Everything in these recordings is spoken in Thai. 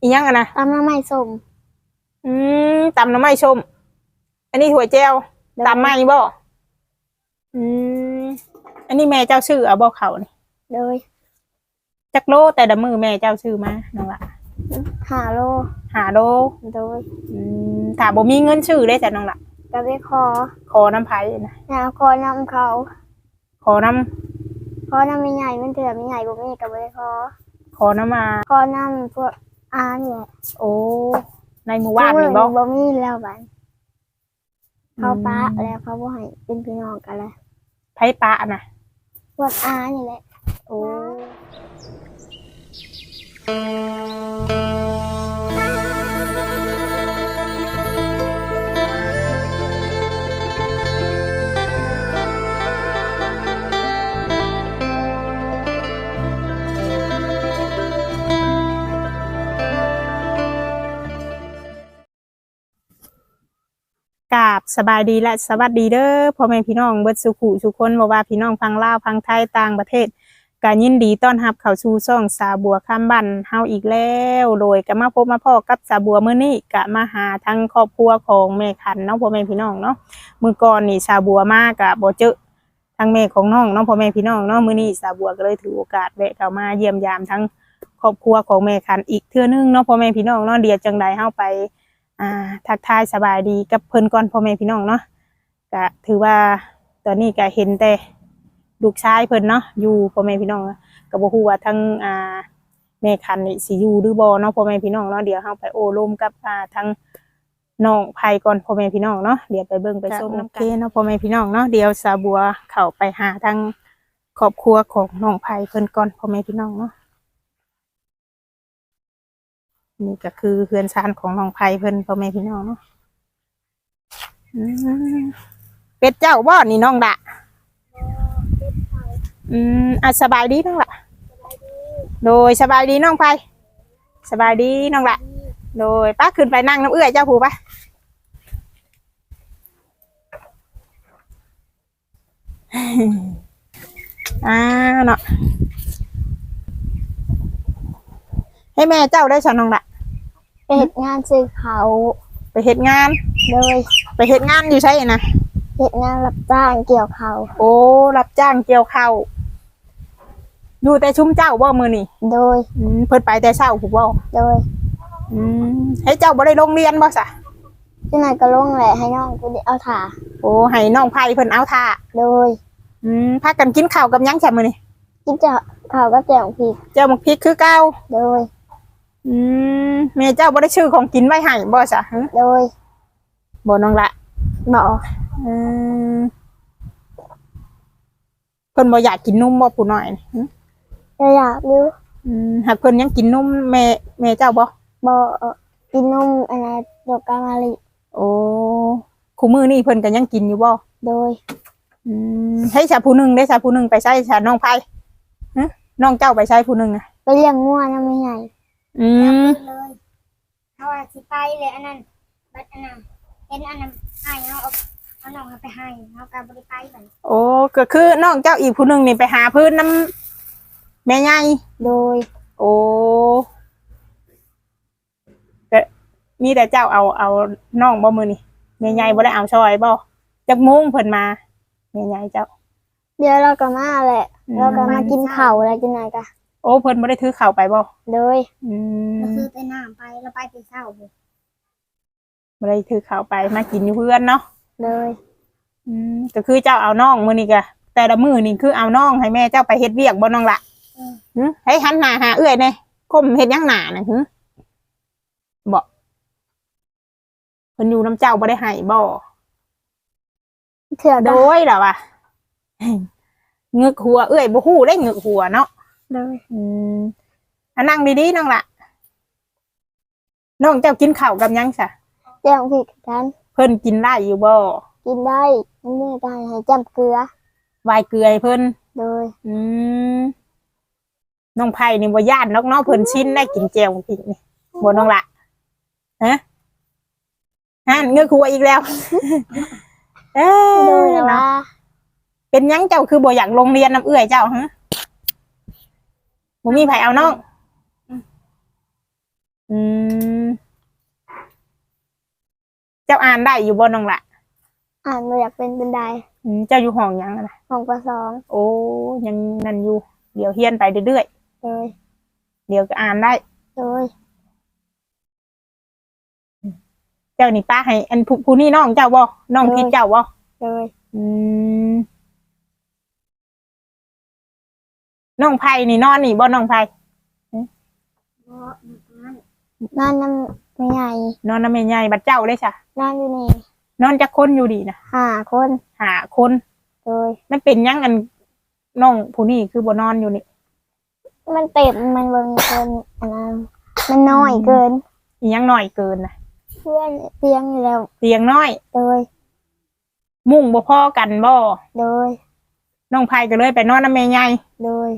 อีหยังอะนะตำน้ำไม้ส้มอืมตำน้ำไม้ชม อันนี้ถั่วแจวตำไม้บ่อืมอันนี้แม่เจ้าชื่อเอาบ่เขานี่โดยจักโลแต่ละมือแม่เจ้าชื่อมาน้องละหาโลหาโลโดยอืมถ้าบ่มีเงินชื่อได้จ้ะน้องละกระเบคอขอน้ำไผ่นะแนวคอนำเขาขอน้คอน้ำไม่ใหญ่มันเถื่อไม่ใหญ่บ่มีกระเบคอำขอน้ำมา คอน้ำพวก อาเนี่ยโอ้ในหมู่บ้านนี่บ่บ่มีแล้วบัดเขาป้าแล้วเขาบ่ให้เป็นพี่น้องกันแล้วไผ่ปะนะพวกอานี่แหละโอ้ กราบสบายดีและสวัสดีเด้อพ่อแม่พี่น้องเบิดสุขุสุคนบ่ว่าพี่น้องฟังลาวฟังไทยต่างประเทศก็ยินดีต้อนรับเข้าสู่ช่องสาบัวข้ามบ้านเฮาอีกแล้ว โดยก็มาพบมาพ่อกับสาบัวมื้อนี้ก็มาหาทั้งครอบครัวของแม่ขันเนาะพ่อแม่พี่น้องเนาะมื้อก่อนนี่สาบัวมาก็บ่เจอทั้งแม่ของน้องเนาะพ่อแม่พี่น้องเนาะมื้อนี้สาบัวก็เลยถือโอกาสแวะเข้ามาเยี่ยมยามทั้งครอบครัวของแม่ขันอีกเทื่อนึงเนาะพ่อแม่พี่น้องเนาะเดียวจังใดเฮาไป อ่าทักทายสบายดีกับเพิ่นก่อนพ่อแม่พี่น้องเนาะก็ถือว่าตอนนี้ก็เห็นแต่ลูกชายเพิ่นเนาะอยู่พ่อแม่พี่น้องก็บ่ฮู้ว่าทั้งอ่าแม่คันนี่สิอยู่หรือบ่เนาะพ่อแม่พี่น้องเนาะเดี๋ยวเฮาไปโอ้ลมกับอ่าทั้งน้องไผก่อนพ่อแม่พี่น้องเนาะเดี๋ยวไปเบิ่งไปชมนำกันเนาะพ่อแม่พี่น้องเนาะเดี๋ยวสาบัวเข้าไปหาทั้งครอบครัวของน้องไผเพิ่นก่อนพ่อแม่พี่น้องเนาะ นี่ก็คือเพื่อนชานของน้องไผ่เพิ่นพ่อแม่พี่น้องเนาะอืมเป็ดเจ้าบ่นี่น้องดะอืมอะสบายดีน้องละโดยสบายดีน้องไผ่สบายดีน้องละโดยป้าขึ้นไปนั่งน้ำเอื้อยเจ้าผูปะอ่าเนาะให้แม่เจ้าได้สอนน้องละ ไปเฮ็ดงานซื้อเขาไปเฮ็ดงาน โดยไปเฮ็ดงานอยู่ใช่นะเฮ็ดงานรับจ้างเกี่ยวเขาโอ้รับจ้างเกี่ยวข้าวอยู่แต่ชุ่มเจ้าบ่มือนี่โดยอืมเพิ่นไปแต่เช้าผู้บ่โดยอืมให้เจ้าบ่ได้ลงเรียนบ่ซะที่นายก็ลงแหละให้น้องกูได้เอาถ่าโอ้ให้น้องไผเพิ่นเอาท่าโดยอืมพากันกินข้าวกับหยังจ้ะมื้อนี้กินจะเขาก็แจ่วผิดเจ้าหมกพริกคือเก่าโดย อืมแม่เจ้าบ่ได้ชื่อของกินไว้ให้บ่ซะหึโดยบ่น้องละบอกอืมเพิ่นบ่อยากกินนมบ่ผู้น้อยนี่หึจะอยากอยู่อืมหากเพิ่นยังกินนมแม่แม่เจ้าบ่บอกกินนมอันนั้นดอกกามาลิโอ้คู่มือนี่เพิ่นก็ยังกินอยู่บ่โดยอืมให้ชาผู้หนึ่งได้ชาผู้หนึ่งไปใช้ชาน้องไผ่ฮะน้องเจ้าไปใช้ผู้หนึ่งนะไปเลี้ยงงัวนะไม่ใหญ่ อืมเลยเขาว่าสิไปเลยอันนั้นบัดอันนั้นเห็นอันนั้นให้เขาเอาเอาน้องเอาไปให้เขาก็บริไปบัดโอ้ก็คือน้องเจ้าอีกผู้หนึ่งนี่ไปหาพื้นน้ำแม่ใหญ่โดยโอ้ก็มีแต่เจ้าเอาเอาน้องบ่มือนี่แม่ใหญ่บ่ได้เอาชอยบ่จักมุ้งเพิ่นมาแม่ใหญ่เจ้า เดี๋ยวเราก็มาแหละ อืม เราก็มากินข้าวอะไรกินอะไรกัน โอ้เพิ่นบ่ได้ถือข้าวไปบ่โดยอืมก็คือแต่น้ำไปแล้วไปเป็นเศร้าบุบ่ได้ถือข้าวไปมากินอยู่เพื่อนเนาะโดยอืมก็คือเจ้าเอาน้องมือนี่กะแต่ละมือนี่คือเอาน้องให้แม่เจ้าไปเฮ็ดเวียกบ่น้องละหึให้หันหน้าหาเอื้อยเน่ก้มเฮ็ดหยังหน้าน่ะหึบ่เพิ่นอยู่น้ำเจ้าบ่ได้ให้บ่เถื่อโดโดยยล่ะว่ะงึกหัวเอื้อยบ่ฮู้ได้งึกหัวเนาะ โดยอืมอันนั่งดีๆน้องละน้องเจ้ากินข้าวกับหยังซะแจ่วผิดกันเพิ่นกินได้อยู่บ่กินได้ไม่แน่ได้ให้จำเกลือ วายเกลือให้เพิ่นโดยอืมน้องไผ่นี่บ่ย่านนอกเนาะเพิ่นชินได้กินแจ่วพริกนี่บ่น้องละฮะฮะเงือกหัวอีกแล้ว เอ้โดยยแล้วเนาะว่าเป็นหยังเจ้าคือบ่อยากลงเรียนน้ำเอื้อยเจ้าฮะ บ่มีไผเอาน้อง อืม เจ้าอ่านได้อยู่บนน้องละอ่านมาอยากเป็นบันไดอืมเจ้าอยู่ห้องยังนะห้องประสองโอ้ยังนั่นอยู่ เดี๋ยวเฮียนไปเรื่อยเลยเดี๋ยวก็อ่านได้ เลยเจ้านี่ป้าให้ อันผู้นี่น้องเจ้าบ่น้องพี่เจ้าบ่เลย อืม น้องไผ่นี่นอนนี่บ่น้องไผ่บ่นั่นนั่นน้ำไม่ใหญ่นอนน้ำแม่ใหญ่บัดเจ้าเลยจ้ะนั่นอยู่นี่นอนจักคนอยู่ดีนะห้าคนหาคนโดยมันเป็นหยังอันน้องผู้นี่คือบ่นอนอยู่นี่ มันเต็มมันบนเกินอันนั้นมันน้อยเกินอีหยังน้อยเกินนะเพื่อนเตียงอยู่แล้วเตียงน้อย โดย มุ่งบ่พอกันบ่โดยน้องไผ่ก็เลยไปนอนน้ำแม่ใหญ่โดย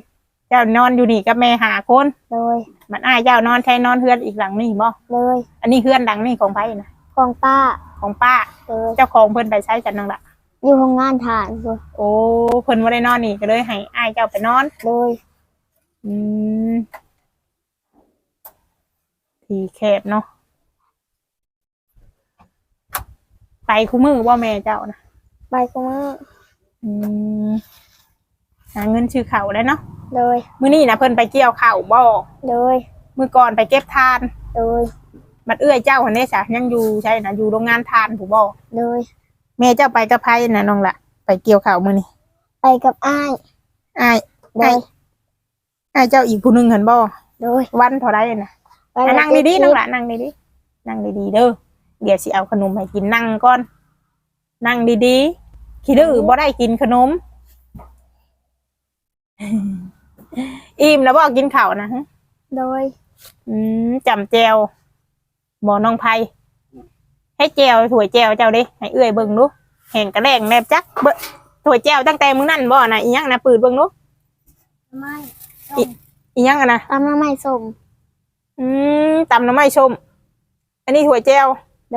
เจ้านอนอยู่นี่กับแม่หาคนโดยมันอ้ายเจ้านอนใช้นอนเฮือนอีกหลังนี่บ่โดยอันนี้เฮือนหลังนี่ของไผ่นะของป้าของป้า โดยเจ้าของเพิ่นไปใช้กันนั่งละอยู่โรงงานฐานโดยโอ้เพิ่นบ่ได้นอนนี่ก็เลยให้อ้ายเจ้าไปนอน โดยอืมทีแคบเนาะไปคู่มือว่าแม่เจ้านะไปก็มืออืมหาเงินชื่อเขาได้เนาะ โดยมื้อนี้นะเพิ่นไปเกี่ยวข้าวบ่โดยมื้อก่อนไปเก็บทาน โดยบัดเอื้อยเจ้าหันเด้จ้ะยังอยู่ใช่นะอยู่โรงงานทานผู้บ่โดยแม่เจ้าไปกับไผนะน้องละไปเกี่ยวข้าวมื้อนี้ไปกับอ้ายอ้ายโดยอ้ายเจ้าอีกผู้หนึงหันบ่โดยวันเท่าไรน่ะ ไปอะนั่งดีๆน้องละนั่งดีๆนั่งดีๆเด้อเดี๋ยวสิเอาขนมให้กินนั่งก่อน นั่งดีๆขี้ดื้อบ่ได้กินขนม อิ่มแล้วบ่กินข้าวนะฮะโดย อืมจำแจวบ่น้องไผให้แจวถั่วยแจวเจ้าเด้ให้เอื้อยเบิ่งดูแห้งกระแดงแนบจักเบิ่งถั่วยแจวตั้งแต่มื้อนั้นบ่น่ะอีหยังนะปืดเบิ่งดูไม่อีหยังอะนะตำน้ำไม้ส้มอืมตำหน้ำไม้ชมอันนี้ถั่วยแจว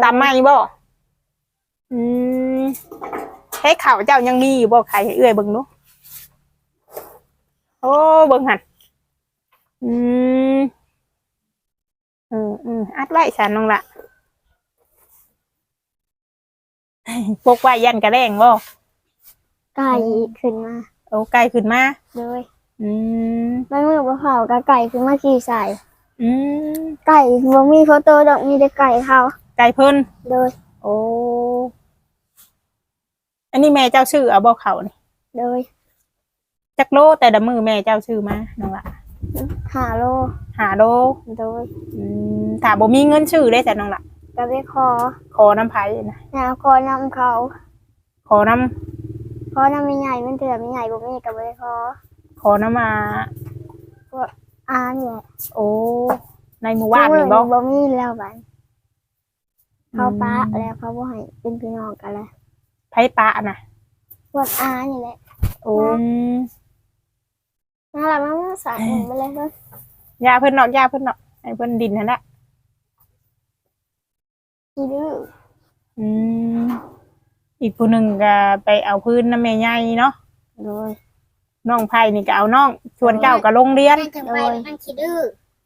ตำไม้บ่อืมให้ข่าวเจ้ายังมีอยู่บ่ใครให้เอื้อยเบิ่งดูโอ้เบิ่งหันอืมอืมอืมอัดไว้ฉันน้องละปกไว้ยันกระแดงบ่ไก่ขึ้นมา โอ้ไกลขึ้นมาโดยอืมไม่มือบ่เผากับไก่ขึ้นมาขี่ใส่อืมไก่บ่มีโฟโต้ดอกมีแต่ไก่เขาไกลเพิ่นโดย โอ้อันนี้แม่เจ้าชื่อเอาบ่เขานี่โดย จักโลแต่ละมือแม่เจ้าชื่อมาน้องละหาโลหาโลโดยอืมถ้าบ่มีเงินชื่อได้แต่น้องละกระเบคอขอน้ำไผ่นะแนวคอนำเขาขอน้คอน้ำไม่ใหญ่มันเถื่อไม่ใหญ่บ่มีกระเบคอำขอน้ำมาอาเนี่ยโอ้ในหมู่บ้านนี่บ่บ่มีแล้วบัดเขาป้าแล้วเขาบ่ให้เป็นพี่น้องกันแล้วไผ่ปะนะพวกอานี่แหละโอ้ น่ารักมากๆสายหนึ่งไปเลยเด้อยาเพิ่นเนาะยาเพิ่นเนาะให้เพิ่นดินนั่นแหละอีดื้ออืมอีกผู้หนึ่งก็ไปเอาพื้นน้ำแม่ใหญ่เนาะโดยน้องไผ่นี่ก็เอาน้องชวนเจ้าก็โรงเรียน นั่นจังไปนั่นคิดดื้อ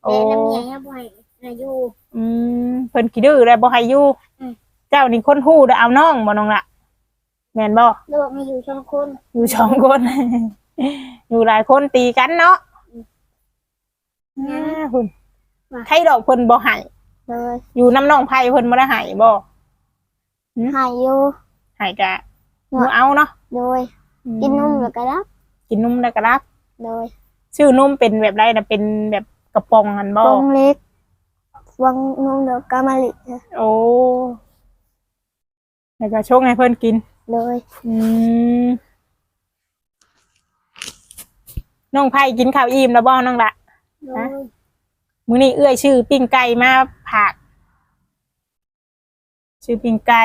โอ้แต่น้ำใหญ่ให้บ่อยนะอยู่ อืมเพิ่นขี้ดื้อแล้วบ่ให้อยู่อืม เจ้านี่คนฮู้ได้เอาน้องบ่น้องละแม่นบ่โลกมีอยู่ช่องคนอยู่สองคน อยู่หลายคนตีกันเนาะอ่าคุณใครดอกเพิ่นบ่ให้โดยอยู่น้ำน้องไผ่เพิ่นบ่ได้ให้บ่หายอยู่ให้กะบ่เอาเนาะโดยกินนมแล้วก็รับ กินนมได้ก็รับโดยชื่อนมเป็นแบบไรนะเป็นแบบกระป๋องหันบ่กรงเล็กวังนมเดอกกามะลิโอ้แล้วก็ชงให้เพิ่นกินโดยอืม น้องไผ่กินข้าวอิ่มแล้วบ่น้องละโดฮะยมื้อนี้เอื้อยชื่อปิ้งไก่มาผัก ชื่อปิ้งไก่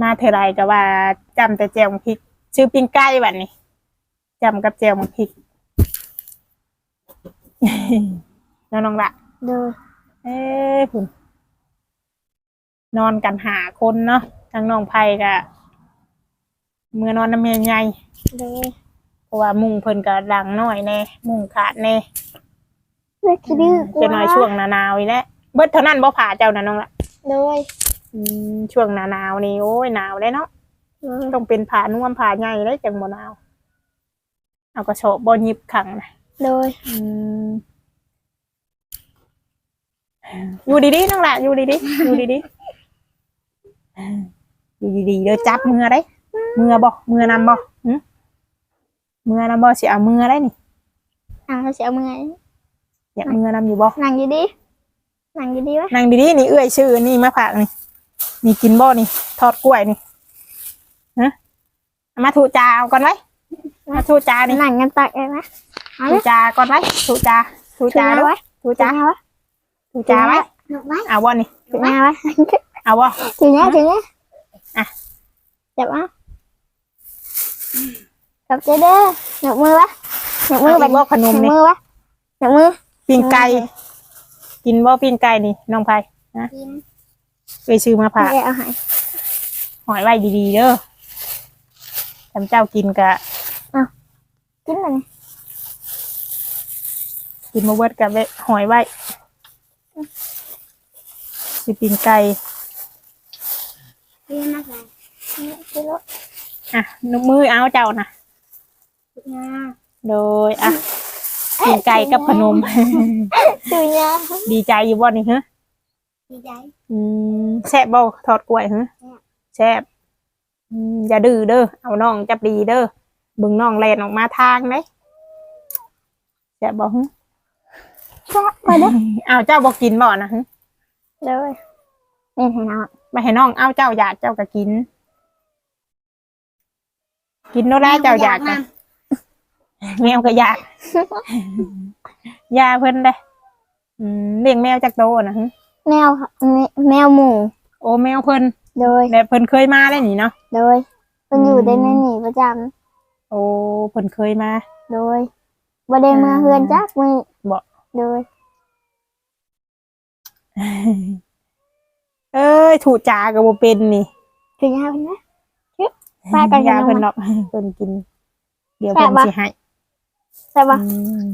มาเท่าไรก็ว่าจำแต่แจวมักพริก ชื่อปิ้งไก่บัดนี้จำกับแจวมักพริกน้องน้องละโดยเอ้ยคุณนอนกันหาคนเนาะทางน้องไผ่กะเมื่อนอนน้ำเมยใหญ่โดย เพราะว่ามุงเพิ่นก็ดังน้อยแน่มุงขาดแน่เล็กขี้ดื้อกจะน้อยช่วงหนาหนาวอีกแล้วเบิดเท่านั้นบ่ผ่าเจ้านะน้องละโดยอืมช่วงหน้าหนาวนี่โอ้ยหนาวเลยเนาะโดยต้องเป็นผ้านุ่มผ้าใหญ่ได้จังบ่หนาวเอากระโชบบ่หยิบขังนะโดยอืมอยู่ดีๆนั่งละอยู่ดีๆอยู่ดีๆอยู่ดีๆเดี๋ยวจับมือได้มือบ่มือนำบ่ หึมือนำบ่สิเอามือได้นี่อ่าเขาสิเอามืออยากมือนำอยู่บ่นั่งอยู่ดีนั่งอยู่ดีวะนั่งดีๆนี่เอื้อยชื่อนี่มาผักนี่นี่กินบ่นี่ทอดกล้วยนี่ฮะเอามาถูจาเอาก่อนไว้มาถูจานี่นั่งกันตักเองนะเอาถูเลยจาก่อนไว้ถูจาถูจาถึงด้แล้ววยวะถูถึจางแล้ววะถูจาไว้หนุกไหมเอาบ่นี่ถึงแล้ววะเอาบ่ถึงแล้วถึงแล้วอะ จับเอา จับเจเด้อหนักมือวะหนักมือเอาแบอีบกบ่ขนมหนักนี่มือวะหนักมือปิ้งไก่กินบ่ปิ้งไก่นี่น้องไผกินไปซื้อมาผักไม่ได้เอาใหายหอยไว้ดีๆเด้อทำเจ้ากินกะกินเลยกินมาเบิดกับหอยไว้สิปิ้งไก่กินมาใส่กินแล้วอะนกมือเอาเจ้านะ งาโดยอะปิ้งไก่กับขนมดูเนี่ยดีใจอยู่บ่นี่ฮะดีใจอืมแซ่บบ่ทอดกล้วยฮะแซ่บอืมอย่าดื้อเด้อเอาน้องจับดีเด้อเบึงน้องแลนออกมาทางเด้แซ่บบ่ฮะไปเด้อเอาเจ้าบ่กินบ่นะฮะเลยนี่ให้น้องไม่ให้น้องเอาเจ้าอยากเจ้าก็กิน กินโน่นแหละเจ้าอยากนะ แมวก็อยาก ยาเพิ่นได้อืมเลี้ยงแมวจากโตนะฮะแมวแมวหมูโอ้แมวเพิ่นโดยแต่เพิ่นเคยมาได้นี่เนาะโดยมันอยู่ได้ในนี่ประจโอ้เพิ่นเคยมาำโดยบ่ได้เมื่อเฮือนจักมือบ่โดย เอ้ยถูกจาก็บ่เป็นนี่ถึงยาเพิ่นนะไปกันกันยาเพิ่นเนาะเนาะเพิ่นกิน เดี๋ยวเพิ่นแซ่บปะสิให้ แต่ว่าอืม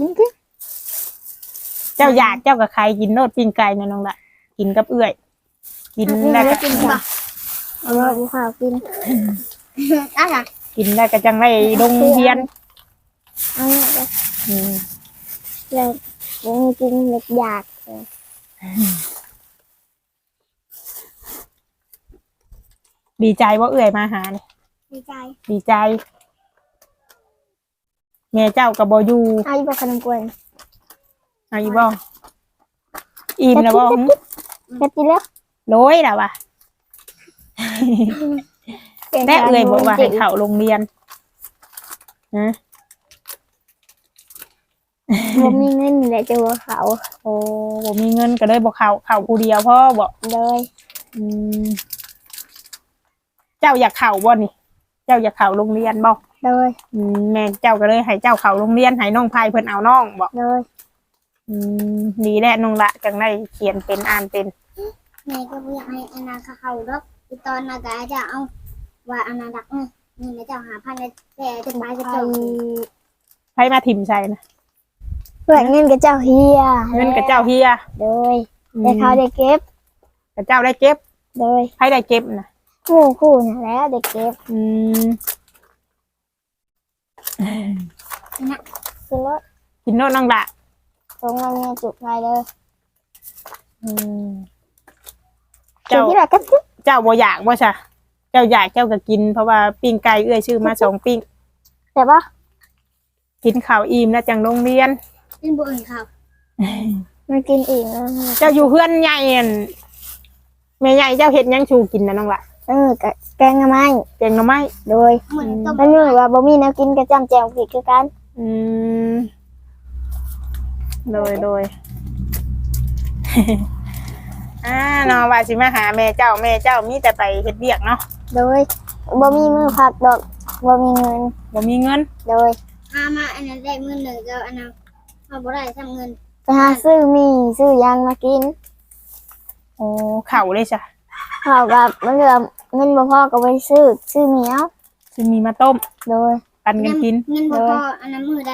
นี่คือเจ้าอยากเจ้ากับใครกินโนดปิ้งไก่นะน้องละกินกับเอื้อย กินแล้วก็กินบ่เอาว่าบ่ข้าวกินอะไรกินแล้วก็จังไรลงเรียนเอาเนี่ยเด้ออืมเลยยังมีกินเล็กอยากดีใจว่าเอื้อยมาหาเนี่ยดีใจ ดีใจ แม่เจ้ากับบอยู่เอาอีกบ่ขนมกล้วยเอาอีบ่อิ่มแล้วบ่หึเฮ็ดกินแล้วโรยแล้ววะแม่เอื้อยบอกว่าให้เข้าโรงเรียนนะบ่มีเงินแหละจะว่าเขาโอ้บ่มีเงินก็เลยบ่เข้าเข้าผู้เดียวพ่อบ่เลยอืมเจ้าอยากเข้าบ่นี่ เจ้าอยากเข้าโรงเรียนบ่ เลยอืมแม่เจ้าก็เลยให้เจ้าเข้าโรงเรียนให้น้องพายเพิ่นเอาน้องบ่เลยอืมดีแหละน้องละจังได้เขียนเป็นอ่านเป็นแม่ก็บ่อยากให้อนาเขาเขาดอกอีตอนน่ะก็จะเอาว่าอนาดักนี่นี่แม่เจ้าหาพันเลยแต่จะไปจะไอ้เจ้าใครมาถิ่มใส่นะเพื่อนเงินกับเจ้าเฮียเงินกับเจ้าเฮียเลยอืมแต่เขาได้เก็บกับเจ้าได้เก็บเลยใครได้เก็บนะหมู่คู่น่ะแหล้วได้เก็บ อืม ซื้อรถกินโน่นน้องละส่งมาเมียจุกไปเลยอืมเจ้าเจ้าที่ไหนก็ซื้อเจ้าบ่อยากบ่ใช่เจ้าอยากเจ้าก็กินเพราะว่าปิ้งไก่เอื้อยชื่อมาสองปิ้งแต่ว่ากินข้าวอิ่มแล้วจังโรงเรียนกินบ่อื่นเขามันกินอีกแล้วเจ้าอยู่เพื่อนใหญ่อั่นแม่ใหญ่เจ้าเฮ็ดหยังชูกินนะน้องละ เออกับแกงหน่อไม้แกงหน่อไม้โดยเหมือนต้มมันมือว่าบ่มีแนวกินกับจำแจวผิดคือกันอืมโดยโดยอ่าเนาะว่าสิมาหาแม่เจ้าแม่เจ้ามีแต่ไปเฮ็ดเวียกเนาะโดยบ่มีมือพักดอกบ่มีเงินบ่มีเงินโดยหามาอันนั้นได้เงินหนึ่งก็อันนั้นเอาบ่ได้ทำเงินไปหาซื้อมีซื้อยางมากินโอ้เข่าเลยจ้ะเขากับมันเหลือ เงินบ่พอก็ไปซื้อซื้อเหมียวสิมีมาต้มโดย ปันกันกิน เงินบ่พออันนั้นมือใด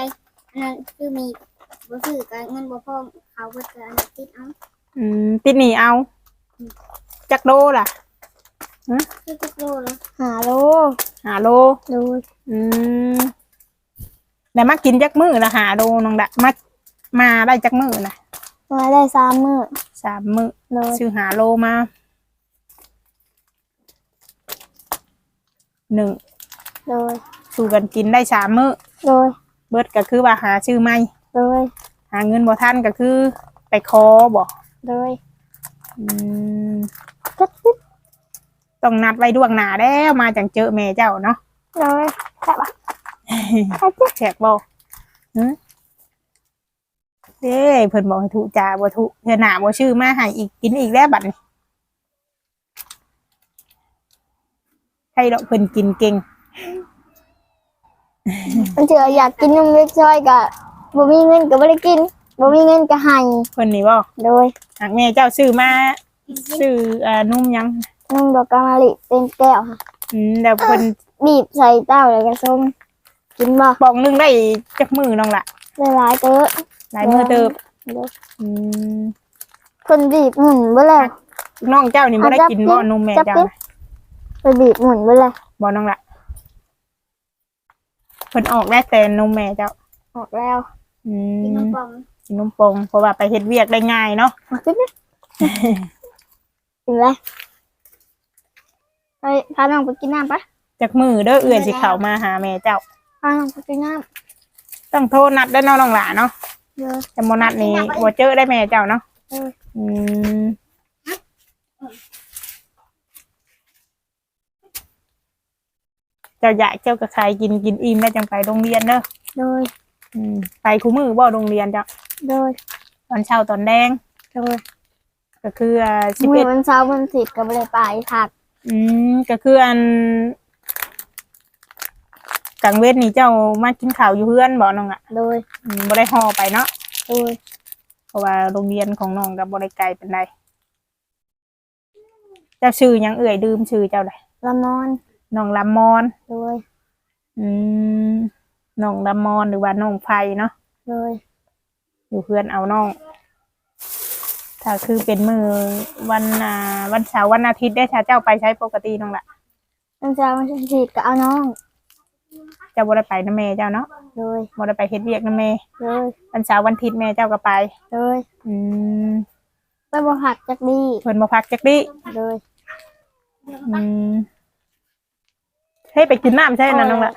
อันนั้นคือมีบ่ซื้อก็เงินบ่พอเขาเบิดก็อันนั้นติดเอาอืมติดหนีเอา จักโลล่ะคือจะโลแล้วหาโลหาโลโดยอืมแต่มากินจักมือละหาโลน้องดะมามาได้จักมือนะมาได้สามมื้อสามมือโดยซื้อหาโลมา หนึ่งโดยสู่กันกินได้สามมือโดยเบิดก็คือว่าหาชื่อไม่โดยหาเงินบ่ทันก็คือ ไปคอบ่โดยอืมจัดจิ๊บต้องนัดไว้ดวงหน้าแล้วมาจังเจอแม่เจ้าเนาะโดยแค่ปะแค่จิ๊บแขกบ่หึเอ้ยเพิ่นบอกให้ถูกจ่าบ่ถูกเทื่อหน้าบ่ชื่อมาให้อีกกินอีกแล้วบัดนี้ ให้ดอกเพิ่นกินเก่งมันเถื่ออยากกินนมเล็กช้อยกะบ่มีเงินก็บ่ได้กินบ่มีเงินก็ให้เพิ่นนี่บ่โดยหากแม่เจ้าซื้อมาซื้ออ่านุ่มยังนมดอกกะมะลิเป็นแก้วค่ะอืมแล้วเพิ่นบีบใส่เต้าแล้วก็ส้มกินบ่ปองหนึงได้จักมือน้องล่ะได้หลายเตอะหลายมือเติบโดยอืมเพิ่นบีบหมุนเบ่แล้วน้องเจ้านี่บ่ได้อะจับกินบ่ดินมแม่จับเจ้า ดินะเพิ่นบีบหมุนเบ่แล้วบ่น้องล่ะเพิ่นออกได้แต่นมแม่เจ้าออกแล้วอืกินนมมปองกินนมปงเพราะว่าไปเฮ็ดเวียกได้ง่ายเนาะมากินนะกินเลยไปพาน้องไปกินน้ำปะจากมือเด้อเอื้อยสิเข้ามาหาแม่เจ้าพาน้องไปกินน้ต้องโทรนัดได้อเนาะน้องหลาเนาะำเยอะแต่บ่นัดนี่บ่เจอได้แม่เจ้าเนาะเอออืม จ้าอยากเจ้าก็ใครกินกินอิ่มแล้วจังไปโรงเรียนเด้อโดยอืมไปคู่มือบ่โรงเรียนจ้ะโดยตอนเช้าตอนแดงโดยก็คืออ่าสิบมืเอ็อดวันเสาร์วันสิบก็ไม่ได้ไปผักอืมก็คืออันกลางเวทนี่เจ้ามากินข้าวอยู่เพื่อนบ่น้องอะโดยอืมบ่ได้ห่อไปเนาะโดยเพราะว่าโรงเรียนของน้องก็บ่ได้ไกลปานใดเจ้าชื่อหยังเอ่ยดื่มชื่อเจ้าใดละมอน น้องลำมอนโดยอืมน้องลำมอนหรือว่าน้องไฟเนาะโดยอยู่เพื่อนเอาน้องถ้าคือเป็นมือวันอ่าวันเสาร์วันอาทิตย์ได้ถ้าเจ้าไปใช้ปกติน้องละวันเสาร์วันสิบก็เอาน้องเจ้าบ่ได้ไปนะแม่เจ้าเนาะโดยบ่ได้ไปเฮ็ดเวียกนะแม่โดยวันเสาร์วันอาทิตย์แม่เจ้าก็ไปโดยอืมไปบ่ผักจักดีเพิ่นบ่พักจักดิโดยอืม ให้ไปกินน้ำใช่นะน้องละ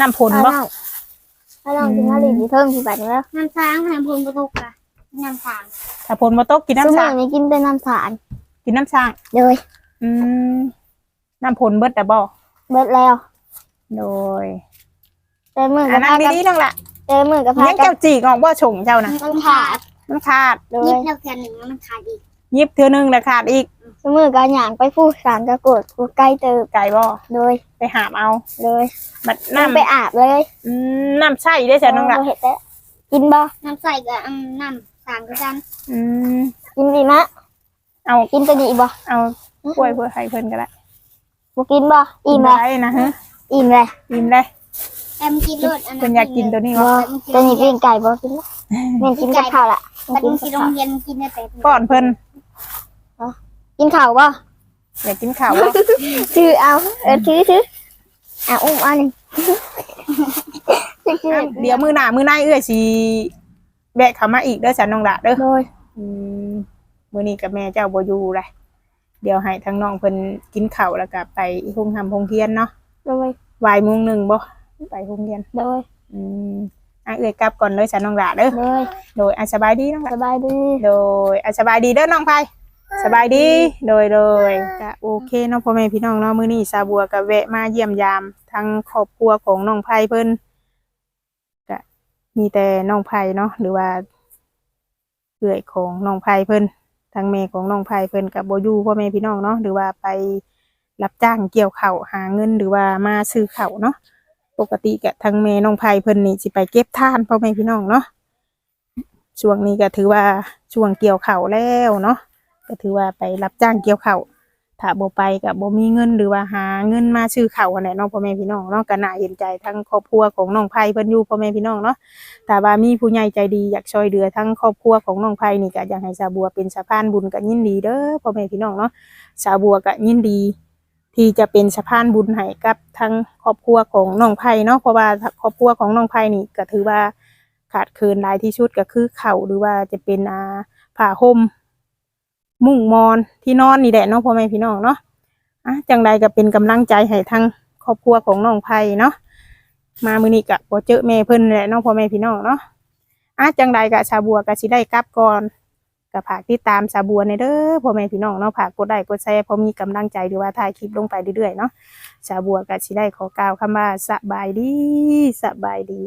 น้ำผลเอาบ่น้องเอาน้องกินมาลีดีเพิ่มสิบัดนี้แล้วน้ำช้างน้ำพูนประตูกะน้ำช้างถ้าผลบ่ตกกินสน้ำมัช้ายงนี้กินแต่น้ำสารกินน้ำช้างโดยอืมน้ำผลเบิดแต่บ่เบิดแล้ว โดยแต่มืออ่ากับนั่งพากับดีๆน้องละแต่มือกับพายังกัเจ้าบจีกออกบ่ชงเจ้านะมันขาดมันขาดโดยิยบแล้วเทือนหนึ่งมันขาดอีกยิบเทื่อนึงแล้วขาดอีก สมือกับหยางไปพูดสารกระโกดกูใกล้เติบไก่บ่โดยไปหาบเอาโดยบัดน้ำน้ำไปอาบเลยอืมน้ำใช่ได้อจ้ะน้องละบ่เห็ดแล้วกินบ่น้ำใส่กับอืมน้ำสางกับกันอืมกินดีมะเอากินตัวนี้บ่เอากล้วยเพื่อให้เพิ่นก็ได้บ่กินบ่อิ่มเลยได้นะฮะอิ่มเลยอิ่มได้แอมกินรสอันนั้นเพิ่นอยากกินตัวนี้บ่วะตัวนี้ปิ้งไก่บ่กินบ่แม่นกินกับข้าวล่ะบัดกินนี้กับที่โรข้าวงเรียนกินได้แต่ป้อนเพิ่น กินข้าวบ่อยากกินข้าวบ่ถือเอาเออถือถืออะอุ้มเอานี่ถืออะเดี๋ยวมื้อหน้ามื้อหน้าเอื้อยสิแวะเข้ามาอีกเด้อจ้ะน้องละเด้อโดยอืมมื้อนี้กับแม่เจ้าบ่อยู่เลยเดี๋ยวให้ทั้งน้องเพิ่นกินข้าวแล้วก็ไปโรงทำโรงเรียนเนาะโดยบ่ายโมงหนึ่งบ่ไปโรงเรียน โดยอืมอะเอื้อยกลับก่อนเลยจ้ะน้องละเด้อ โดยโดยอะสบายดีน้องละสบายดี โดยอะสบายดีเด้อน้องไพ สบายดีโดยโดยก็โอเคเนาะพ่อแม่พี่น้องเนาะมื้อนี้สาบัวก็แวะมาเยี่ยมยามทั้งครอบครัวของน้องไพเพิ่นก็มีแต่น้องไพเนาะหรือว่าเอื้อยของน้องไพเพิ่นทางแม่ของน้องไพเพิ่นก็บ่อยู่พ่อแม่พี่น้องเนาะหรือว่าไปรับจ้างเกี่ยวข้าวหาเงินหรือว่ามาซื้อข้าวเนาะปกติก็ทางแม่น้องไพเพิ่นนี่สิไปเก็บทานพ่อแม่พี่น้องเนาะช่วงนี้ก็ถือว่าช่วงเกี่ยวเข่าวแล้วเนาะ ก็ถือว่าไปรับจ้างเกี่ยวเข่าวถ้าบ่ไปก็บ่มีเงินหรือว่าหาเงินมาซื้อข้าวอันแหละเนาะพ่อแม่พี่น้องเนาะก็น่าเห็นใจทั้งครอบครัวของน้องไผเพิ่นอยู่พ่อแม่พี่น้องเนาะถ้าว่ามีผู้ใหญ่ใจดีอยากช่วยเหลือทั้งครอบครัวของน้องไผนี่ก็อยากให้สาวบัวเป็นสะพานบุญก็ยินดีเด้อพ่อแม่พี่น้องเนาะสาวบัวก็ยินดี ที่จะเป็นสะพานบุญให้กับทั้งครอบครัวของน้องไผ่เนาะเพราะว่าครอบครัวของน้องไผ่นี่ก็ถือว่าขาดเคินหลายที่สุดก็คือเข่าหรือว่าจะเป็นอาผ้าห่ม มุ้งมอนที่นอนนี่แหละเนาะพ่อแม่พี่น้องเนาะอะจังใดก็เป็นกำลังใจให้ทั้งครอบครัวของน้องไผ่เนาะมามื้อนี้ก็บ่เจอแม่เพิ่นแหละเนาะพ่อแม่พี่น้องเนาะอะจังใดก็ชาบัวก็สิได้กลับก่อนก็ฝากติดตามสาบัวในเด้อพ่อแม่พี่น้องเนาะฝากกดไลค์กดแชร์พอมีกำลังใจหรือว่าถ่ายคลิปลงไปเรื่อยๆเนาะสาบัวก็สิได้ขอกล่าวคำว่าสบายดีสบายดี